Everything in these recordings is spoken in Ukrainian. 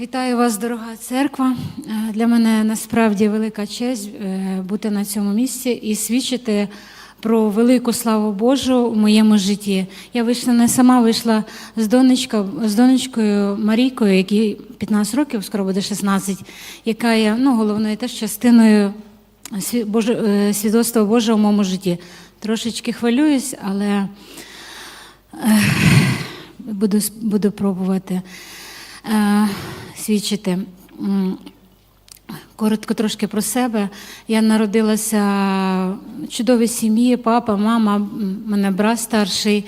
Вітаю вас, дорога церква. Е, Для мене насправді велика честь е, бути на цьому місці і свідчити про велику славу Божу в моєму житті. Я вийшла не сама, вийшла з, донечка, з донечкою Марійкою, якій 15 років, скоро буде 16, яка є ну, головною теж частиною е, свідоцтва Божого в моєму житті. Трошечки хвилююсь, але буду, буду пробувати свідчити. Коротко трошки про себе. Я народилася в чудовій сім'ї, папа, мама, мене брат старший,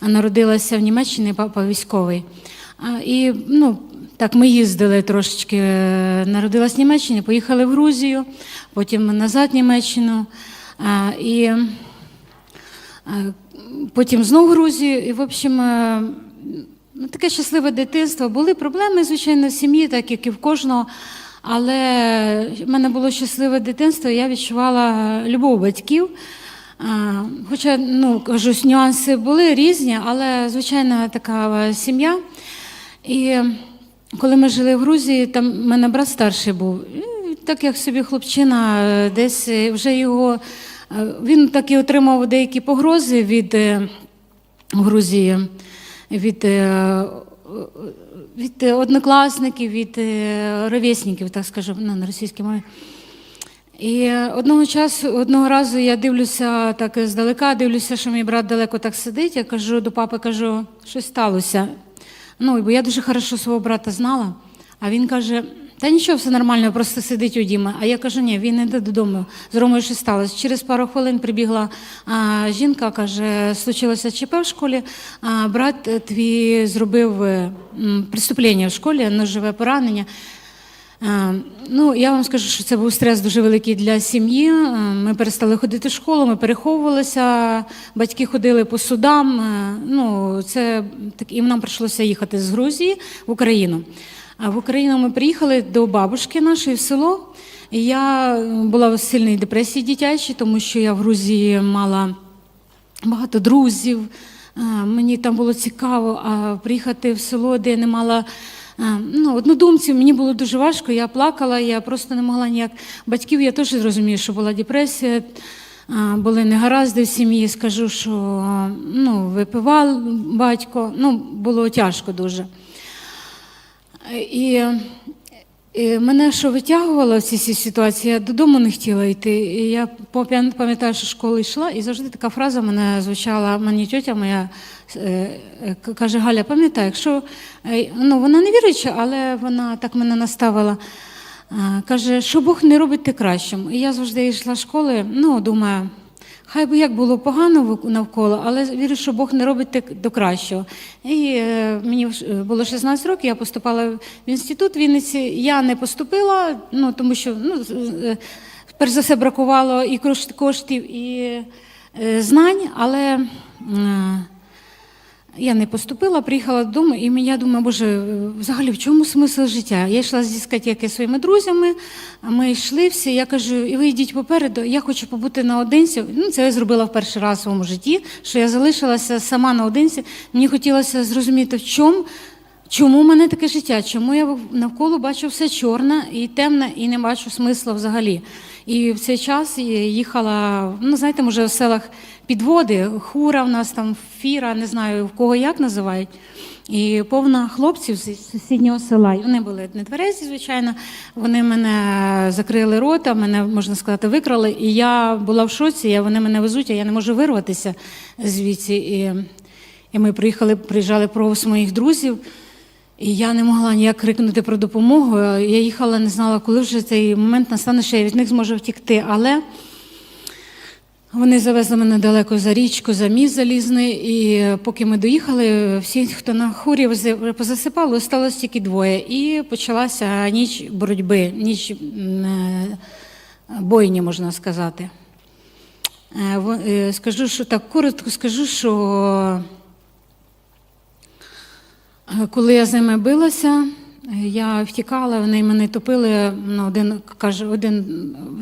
а народилася в Німеччині, папа військовий. І ну, так ми їздили трошечки. е, Народилась в Німеччині, поїхали в Грузію, потім назад в Німеччину. І е, потім знову Грузію. І, в общем, е, ну, таке щасливе дитинство. Були проблеми, звичайно, в сім'ї, так як і в кожного. Але в мене було щасливе дитинство, і я відчувала любов батьків. Хоча, ну, кажуть, нюанси були різні, але звичайно така сім'я. І коли ми жили в Грузії, там в мене брат старший був. І так як собі хлопчина, е, десь е, вже його. е, Він так і отримав деякі погрози від Грузії, від, е, від однокласників, від е, ровесників, так скажу, ну, на російській мові. І одного часу, одного разу я дивлюся так здалека, дивлюся, що мій брат далеко так сидить. Я кажу до папи, кажу, щось сталося. Ну, бо я дуже хорошо свого брата знала. А він каже: та нічого, все нормально, просто сидить у Діма. А я кажу, ні, він іде додому. З Ромою щось сталося. Через пару хвилин прибігла а, жінка, каже, случилося ЧП в школі. А, брат твій зробив преступлення в школі, ножове поранення. Е, Ну, я вам скажу, що це був стрес дуже великий для сім'ї. Ми перестали ходити в школу, ми переховувалися, батьки ходили по судам. Ну, це так, і нам прийшлося їхати з Грузії в Україну. А в Україну ми приїхали до бабушки нашої в село. Я була в сильній депресії дитячій, тому що я в Грузії мала багато друзів. Е, Мені там було цікаво, а приїхати в село, де я не мала е, ну, однодумців, мені було дуже важко. Я плакала, я просто не могла ніяк. Батьків я теж зрозумію, що була депресія, е, були негаразди в сім'ї. Скажу, що е, ну, випивав батько, ну, було тяжко дуже. І, і мене що витягувало в цій ситуації, я додому не хотіла йти. І я пам'ятаю, що школи йшла, і завжди така фраза мене звучала, мені тьотя моя е, е, каже, Галя, пам'ятай, якщо е, ну, вона не віруюча, але вона так мене наставила. Каже, що Бог не робить ти кращим. І я завжди йшла з школи, ну, думаю, Хай би як було погано навколо, але вірю, що Бог не робить так до кращого. І е, мені е, було 16 років, я поступала в інститут в Вінниці. Я не поступила, ну тому що ну, е, перш за все бракувало і кош- коштів, і е, знань, але. е, я не поступила, приїхала додому, і я думаю, боже, взагалі в чому смисл життя? Я йшла з дискотеки своїми друзями, ми йшли всі. Я кажу, і ви йдіть попереду, я хочу побути наодинці. Ну, це я зробила в перший раз в своєму житті, що я залишилася сама наодинці. Мені хотілося зрозуміти, в чому. Чому в мене таке життя? Чому я навколо бачу все чорне і темне, і не бачу смисла взагалі? І в цей час їхала, ну знаєте, може в селах підводи, хура в нас там, фіра, не знаю в кого як називають. І повна хлопців з сусіднього села. І вони були не тверезі, звичайно. Вони мене закрили рота, мене можна сказати, викрали. І я була в шоці. Вони мене везуть, а я не можу вирватися звідси. І, і ми приїхали, приїжджали провоз моїх друзів. І я не могла ніяк крикнути про допомогу. Я їхала, не знала, коли вже цей момент настане, що я від них зможу втікти. Але вони завезли мене далеко за річку, за міст залізний. І поки ми доїхали, всі, хто на вже позасипали, осталось тільки двоє. І почалася ніч боротьби, ніч е, бойні, можна сказати. Е, е, Скажу, що так коротко скажу, що Коли я з ними билася, е, я втікала, вони мене топили. Ну, один каже, один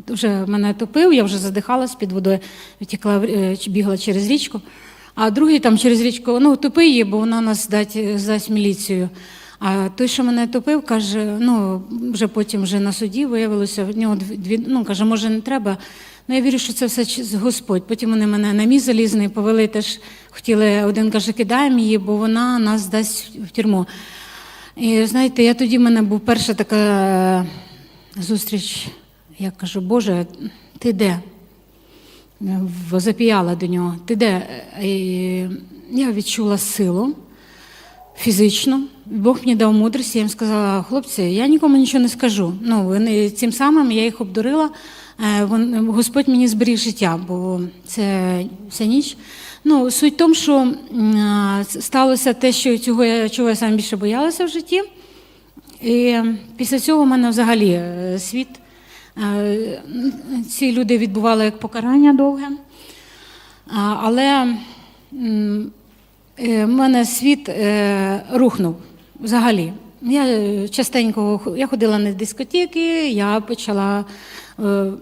вже мене топив, я вже задихалась під водою, втікла, е, бігла через річку. А другий там через річку, ну топи її, бо вона нас здасть, здасть міліцію. А той, що мене топив, каже, ну вже потім вже на суді виявилося, в нього дві- ну каже, може не треба. Ну я вірю, що це все Господь. Потім вони мене на мій залізний повели, теж хотіли, один каже, кидаємо її, бо вона нас дасть в тюрму. І знаєте, я тоді в мене був перша така е, зустріч. Я кажу, Боже, ти де? Возапіяла до нього. Ти де? І я відчула силу фізично. Бог мені дав мудрість, я їм сказала, хлопці, я нікому нічого не скажу. Ну, вони цим самим я їх обдурила. Е, Господь мені зберіг життя, бо це вся ніч. Ну, суть в тому, що сталося те, що цього я чого я саме більше боялася в житті. І після цього в мене взагалі е, світ. е, Ці люди відбували як покарання довге. Але е, в мене світ е, рухнув взагалі. Я е, частенько я ходила на дискотеки, я почала е,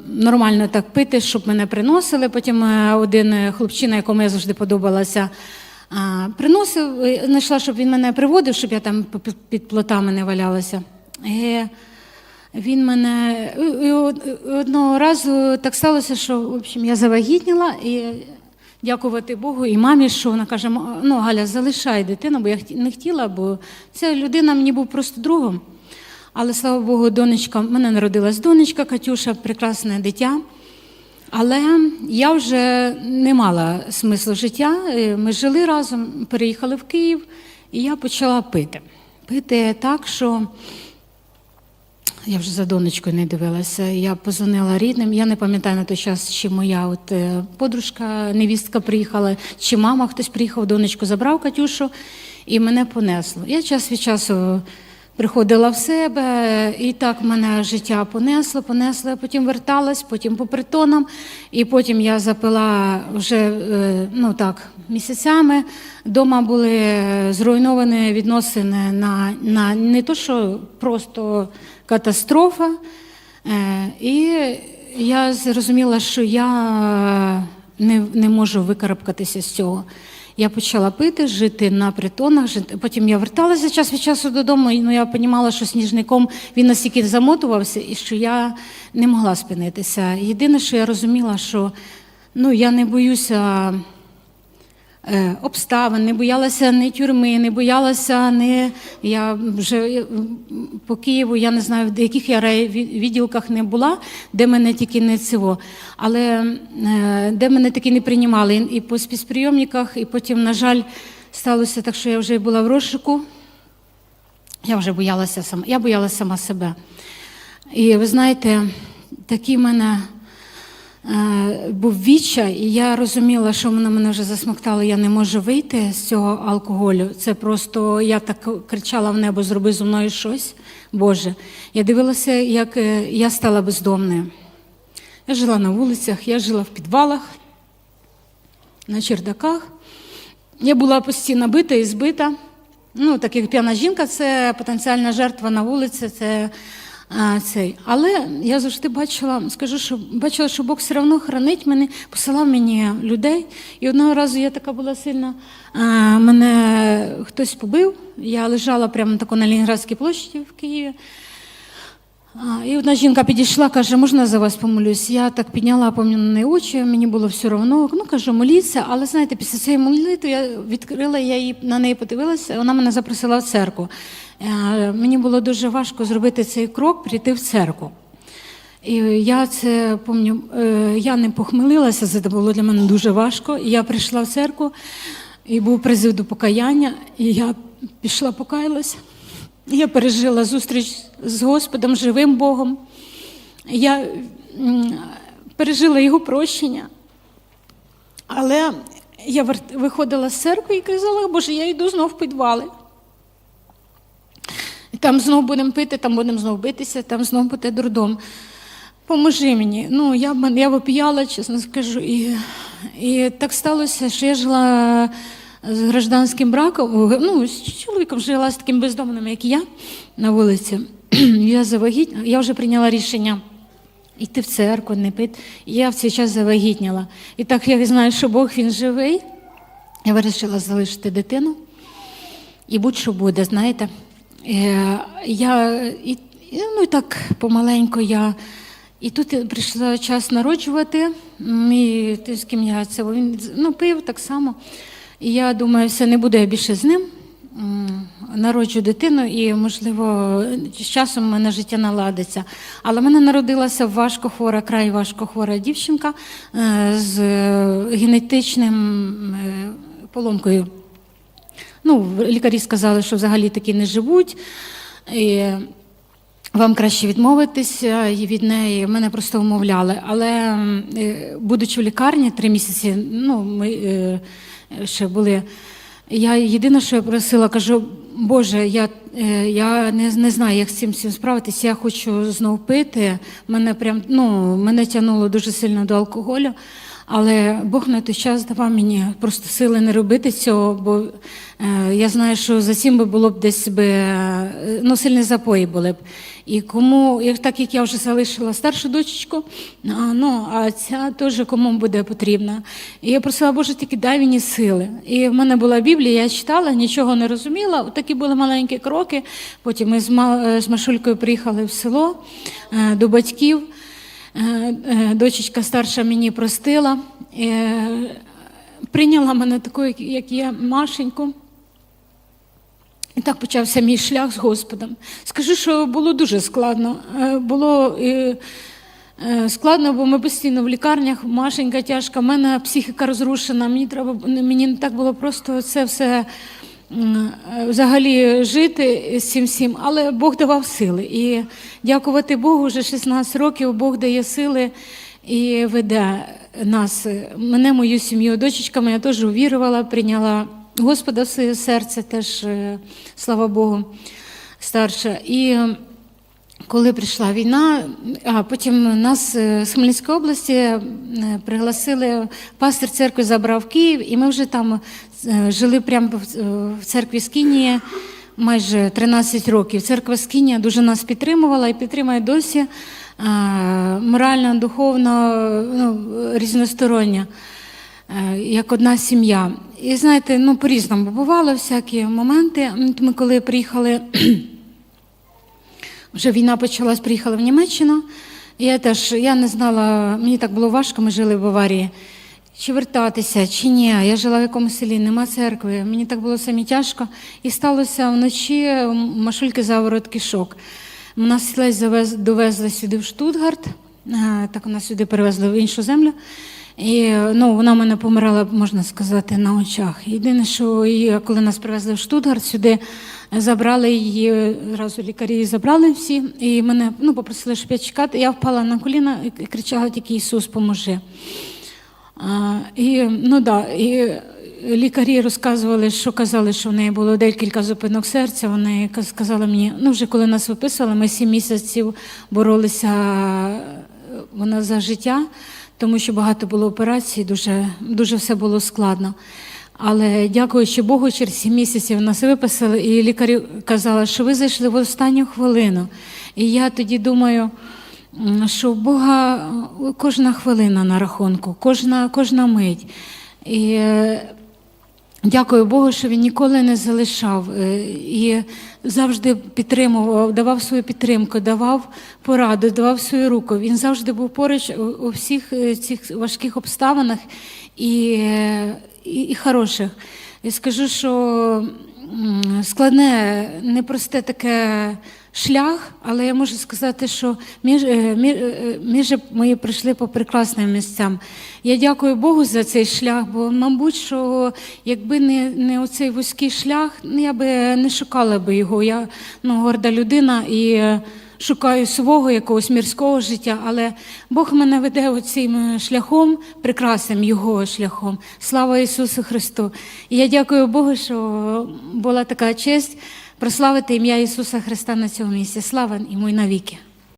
нормально так пити, щоб мене приносили. Потім е, один е, хлопчина, якому я завжди подобалася, приносив, е, знайшла, щоб він мене приводив, щоб я там під- плотами не валялася. І він мене і одного разу так сталося, що в общем, я завагітніла і дякувати Богу і мамі, що вона каже: ну, Галя, залишай дитину, бо я не хотіла, бо ця людина мені був просто другом. Але слава Богу, донечка, в мене народилась донечка Катюша, прекрасне дитя. Але я вже не мала смислу життя. Е, Ми жили разом, переїхали в Київ, і я почала пити. Пити так, що я вже за донечкою не дивилася. Я позвонила рідним. Я не пам'ятаю на той час, чи моя от е, подружка, невістка приїхала, чи мама хтось приїхав, донечку забрав Катюшу, і мене понесло. Я час від часу приходила в себе, і так мене життя понесло, понесло. Потім верталась, потім по притонам, і потім я запила вже е, ну так, місяцями. Дома були е, зруйновані відносини на, на не то, що просто катастрофа. Е, І я зрозуміла, що я не, не можу викарабкатися з цього. Я почала пити, жити на притонах. Жити. Потім я верталася час від часу додому, і ну, я розуміла, що сніжником він настільки замотувався, і що я не могла спинитися. Єдине, що я розуміла, що ну, я не боюся обставин, не боялася ні тюрми, не боялася ні. Я вже е, по Києву, я не знаю, в яких я відділках не була, де мене тільки не цього. Але е, де мене таки не приймали. І по спецприйомниках, і потім, на жаль, сталося так, що я вже була в розшуку. Я вже боялася сама, я боялася сама себе. І ви знаєте, такі в мене е, був відчай, і я розуміла, що воно мене вже засмоктало, я не можу вийти з цього алкоголю. Це просто я так кричала в небо, зроби зі мною щось, Боже. Я дивилася, як е, я стала бездомною. Я жила на вулицях, я жила в підвалах, на чердаках. Я була постійно бита і збита. Ну, так як п'яна жінка, це потенціальна жертва на вулиці, це цей. Але я завжди бачила, скажу, що бачила, що Бог все одно хранить мене, посилав мені людей. І одного разу я така була сильна, мене хтось побив. Я лежала прямо тако на Ленінградській площі в Києві. І одна жінка підійшла, каже, можна за вас помолюсь? Я так підняла на очі, мені було все одно. Ну, кажу, моліться, але знаєте, після цієї молитви я відкрила, я її, на неї подивилася, вона мене запросила в церкву. Е, Мені було дуже важко зробити цей крок, прийти в церкву. І я це пам'ятаю, я не похмелилася, це було для мене дуже важко. І я прийшла в церкву, і був призив до покаяння, і я пішла покаялася. Я пережила зустріч з Господом, живим Богом. Я пережила його прощення. Але я виходила з церкви і казала, Боже, я йду знов в підвали. Там знов будемо пити, там будемо знов битися, там знов буде дурдом. Поможи мені. Ну, я, я вип'яла, чесно скажу. І, і так сталося, що я жила з гражданським браком, ну, з чоловіком жила з таким бездомним, як я, на вулиці. Я завагітніла, я вже прийняла рішення йти в церкву, не пити. Я в цей час завагітніла. І так як я знаю, що Бог він живий, я вирішила залишити дитину. І будь-що буде, знаєте. Е, Я і, ну, і так помаленьку я. І тут прийшла час народжувати. Мій ти з ким я це він ну, пив так само. Я думаю, все не буду я більше з ним. Народжу дитину, і, можливо, з часом в мене життя наладиться. Але в мене народилася важко хвора, край важко хвора дівчинка е, з генетичним е, поломкою. Ну, лікарі сказали, що взагалі такі не живуть. І вам краще відмовитися і від неї. Мене просто вмовляли. Але е, будучи в лікарні три місяці, ну, ми ще були. Я єдине, що я просила, кажу, Боже, я, е, я не, не знаю, як з цим всім справитися. Я хочу знов пити. Мене прям ну, мене тягнуло дуже сильно до алкоголю. Але Бог на той час давав мені просто сили не робити цього, бо е, я знаю, що за цим би було б десь би е, ну, сильні запої були б. І кому, як так як я вже залишила старшу дочечку, ну, а ця теж кому буде потрібна. І я просила, Боже, тільки дай мені сили. І в мене була Біблія, я читала, нічого не розуміла. Такі були маленькі кроки. Потім ми з, з Машулькою приїхали в село е, до батьків. Е, е, Дочечка старша мені простила, е, прийняла мене такою, як є, Машеньку. І так почався мій шлях з Господом. Скажу, що було дуже складно. Було складно, бо ми постійно в лікарнях, Машенька тяжка, в мене психіка розрушена, мені треба мені не так було просто це все взагалі жити з цим всім, але Бог давав сили. І дякувати Богу, вже 16 років Бог дає сили і веде нас, мене, мою сім'ю. Дочечка моя теж увірувала, прийняла Господа в своє серце, теж, е, слава Богу, старша. І коли прийшла війна, а потім нас е, з Хмельницької області е, пригласили, пастир церкви забрав Київ, і ми вже там е, жили прямо в церкві Скинії майже 13 років. Церква Скинія дуже нас підтримувала і підтримує досі морально, духовно, ну, різностороння як одна сім'я. І знаєте, ну по-різному бувало всякі моменти. Ми коли приїхали, вже війна почалась, приїхали в Німеччину. Я теж я не знала, мені так було важко, ми жили в Баварії. Чи вертатися, чи ні. Я жила в якомусь селі, нема церкви. Мені так було самі тяжко. І сталося вночі Машульки заворот кишок. Нас завез, довезли сюди в Штутгарт, е, так нас сюди перевезли в іншу землю. І ну, вона в мене помирала, можна сказати, на очах. Єдине, що її, коли нас привезли в Штутгарт, сюди забрали її, зразу лікарі її забрали всі, і мене ну, попросили, щоб я чекати. Я впала на коліна і кричала тільки Ісус, поможи. А, і, ну, да, і лікарі розказували, що казали, що в неї було декілька зупинок серця. Вони сказали мені, ну вже коли нас виписували, ми сім місяців боролися вона за життя, тому що багато було операцій, дуже, дуже все було складно. Але дякуючи Богу, через сім місяців нас виписали, і лікарі казали, що ви зайшли в останню хвилину. І я тоді думаю, що у Бога е, кожна хвилина на рахунку, кожна, кожна мить. І е, Дякую Богу, що він ніколи не залишав е, і завжди підтримував, давав свою підтримку, давав пораду, давав свою руку. Він завжди був поруч у, всіх е, цих важких обставинах і, е, і, і хороших. І скажу, що складне, непросте таке шлях, але я можу сказати, що між, е, між, е, ми прийшли по прекрасним місцям. Я дякую Богу за цей шлях, бо, мабуть, що якби не, не оцей вузький шлях, я би не шукала би його. Я ну, горда людина і шукаю свого якогось мірського життя, але Бог мене веде оцим шляхом, прекрасним його шляхом. Слава Ісусу Христу! І я дякую Богу, що була така честь прославити ім'я Ісуса Христа на цьому місці. Слава йому і навіки.